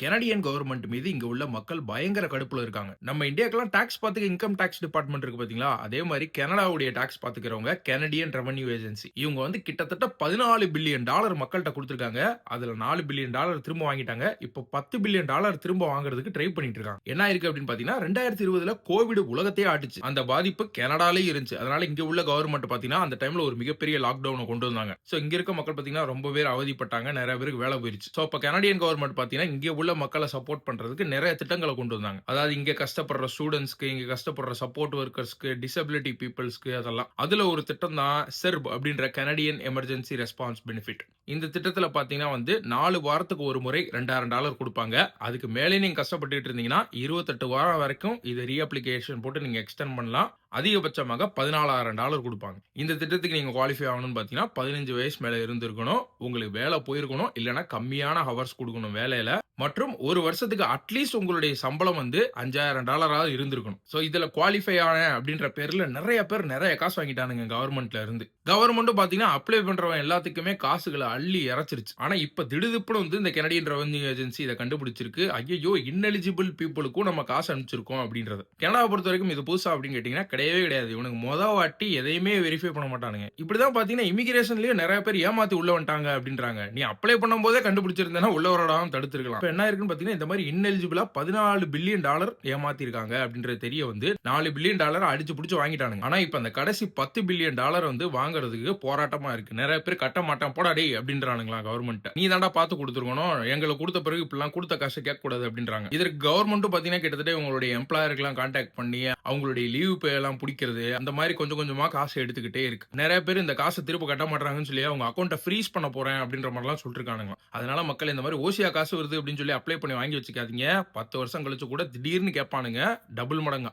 Canadian government மீது இங்க உள்ள மக்கள் பயங்கர கடுப்புல இருக்காங்க. நம்ம இந்தியாக்கெல்லாம் டாக்ஸ் பாத்துக்க இன்கம் டாக்ஸ் டிபார்ட்மெண்ட் இருக்கு பாத்தீங்களா? அதே மாதிரி கனடாவுடைய டாக்ஸ் பாத்துக்கிறவங்க கெனடியன் ரெவன்யூ ஏஜென்சி இவங்க வந்து கிட்டத்தட்ட பதினாலு பில்லியன் டாலர் மக்கள்கிட்ட கொடுத்துருக்காங்க. அதுல நாலு பில்லியன் டாலர் திரும்ப வாங்கிட்டாங்க. இப்போ பத்து பில்லியன் டாலர் திரும்ப வாங்குறதுக்கு ட்ரை பண்ணிட்டு இருக்காங்க. என்ன இருக்கு அப்படின்னு பாத்தீங்கன்னா ரெண்டாயிரத்தி இருபதுல கோவிட் உலகத்தையே ஆட்டுச்சு. அந்த பாதிப்பு கனடாலேயே இருந்துச்சு. அதனால இங்க உள்ள கவர்மெண்ட் பாத்தீங்கன்னா அந்த டைம்ல ஒரு மிகப்பெரிய லாக்டவுனை கொண்டு வந்தாங்க. சோ இங்க இருக்க மக்கள் பாத்தீங்கன்னா ரொம்ப பேர் அவதிப்பட்டாங்க. நிறைய பேருக்கு வேலை போயிருச்சு. சோ இப்போ கனடியன் கவர்மெண்ட் பாத்தீங்கன்னா இங்க உள்ள மக்களை சப்போர்ட் பண்றதுக்கு நிறைய திட்டங்களை கொண்டு வந்தாங்க. அதாவது இங்க கஷ்டப்படுற ஸ்டூடெண்ட்ஸ்க்கு இங்க கஷ்டப்படுற சப்போர்ட் ஒர்க்கர்ஸ்க்கு டிசபிலிட்டி பீப்புள்ஸ்க்கு அதெல்லாம். அதுல ஒரு திட்டம் தான் செர்ப் அப்படின்ற கனடியன் எமர்ஜென்சி ரெஸ்பான்ஸ் பெனிஃபிட் இந்த திட்டத்துல பாத்தீங்கன்னா வந்து நாலு வாரத்துக்கு ஒரு முறை ரெண்டாயிரம் டாலர் கொடுப்பாங்க. அதுக்கு மேலே நீங்க கஷ்டப்பட்டுட்டு இருந்தீங்கன்னா இருபத்தெட்டு வாரம் வரைக்கும் இது ரீஅப்ளிகேஷன் போட்டு நீங்க எக்ஸ்டெண்ட் பண்ணலாம். அதிகபட்சமாக பதினாலாயிரம் டாலர் கொடுப்பாங்க. இந்த திட்டத்துக்கு நீங்க குவாலிஃபை ஆகணும்னு பாத்தீங்கன்னா பதினஞ்சு வயசு மேல இருந்திருக்கணும். உங்களுக்கு வேலை போயிருக்கணும். இல்லைன்னா கம்மியான ஹவர்ஸ் கொடுக்கணும் வேலையில. மற்றும் ஒரு வருஷத்துக்கு அட்லீஸ்ட் உங்களுடைய சம்பளம் வந்து அஞ்சாயிரம் டாலராக இருந்திருக்கணும். ஸோ இதுல குவாலிஃபை ஆன அப்படின்ற பேர்ல நிறைய பேர் நிறைய காசு வாங்கிட்டானுங்க கவர்மெண்ட்ல இருந்து. கவர்மெண்ட்டும் பாத்தீங்கன்னா அப்ளை பண்ணுறவன் எல்லாத்துக்குமே காசுகளை அள்ளி இறைச்சிருச்சு. ஆனா இப்ப திடுதிப்புன்னு வந்து இந்த கெனடியன் ரெவன்யூ ஏஜென்சி இதை கண்டுபிடிச்சிருக்கு. ஐயோ இன்னெலிஜிபிள் பீப்புளுக்கும் நம்ம காசு அனுப்பிச்சிருக்கோம் அப்படின்றது. கனடா பொறுத்த வரைக்கும் இது புதுசா அப்படின்னு கேட்டீங்கன்னா கிடையவே கிடையாது. இவனுக்கு மொத வாட்டி எதையுமே வெரிஃபை பண்ண மாட்டானுங்க. இப்படிதான் பாத்தீங்கன்னா இமிகிரேஷன்லயே நிறைய பேர் ஏமாத்தி உள்ள வந்துட்டாங்க அப்படின்றாங்க. நீ அப்ளை பண்ணும்போதே கண்டுபிடிச்சிருந்தேன்னா உள்ள வரடாம தடுத்துருக்கலாம். இப்போ என்ன இருக்குன்னு பாத்தீங்கன்னா இந்த மாதிரி இன்எலிஜிபிளா பதினாலு பில்லியன் டாலர் ஏமாத்திருக்காங்க அப்படின்றது தெரிய வந்து நாலு பில்லியன் டாலர் அடிச்சு பிடிச்சு வாங்கிட்டானுங்க. ஆனா இப்ப அந்த கடைசி பத்து பில்லியன் டாலர் வந்து வாங்குறதுக்கு போராட்டமா இருக்கு. நிறைய பேர் கட்ட மாட்டான். போடாடி அப்படின்றானுங்களா கவர்மெண்ட் நீ தாண்டா பார்த்து கொடுத்துருக்கணும். எங்களுக்கு கொடுத்த பிறகு இப்படிலாம் கொடுத்த காசை கேட்க கூடாது அப்படின்றாங்க. இதற்கு கவர்மெண்ட்டும் பாத்தீங்கன்னா கிட்டத்தட்ட உங்களுடைய எம்ப்ளாயருக்கெல்லாம் கான்டாக்ட் பண்ணி அவங்களுடைய லீவ் பே எல்லாம் பிடிக்கிறது அந்த மாதிரி கொஞ்சம் கொஞ்சமா காசு எடுத்துக்கிட்டே இருக்கு. நிறைய பேர் இந்த காசை திரும்ப கட்ட மாட்டாங்கன்னு சொல்லி அவங்க அக்கௌண்ட்டை ஃப்ரீஸ் பண்ண போறேன் அப்படின்ற மாதிரிலாம் சொல்லிருக்கானுங்க அதனால மக்கள் இந்த மாதிரி ஓசியா காசு வருது அப்படின்னு சொல்லி அப்ளை பண்ணி வாங்கி வச்சுக்காதீங்க. பத்து வருஷம் கழிச்சு கூட திடீர்னு கேட்பானுங்க டபுள் மடங்கா.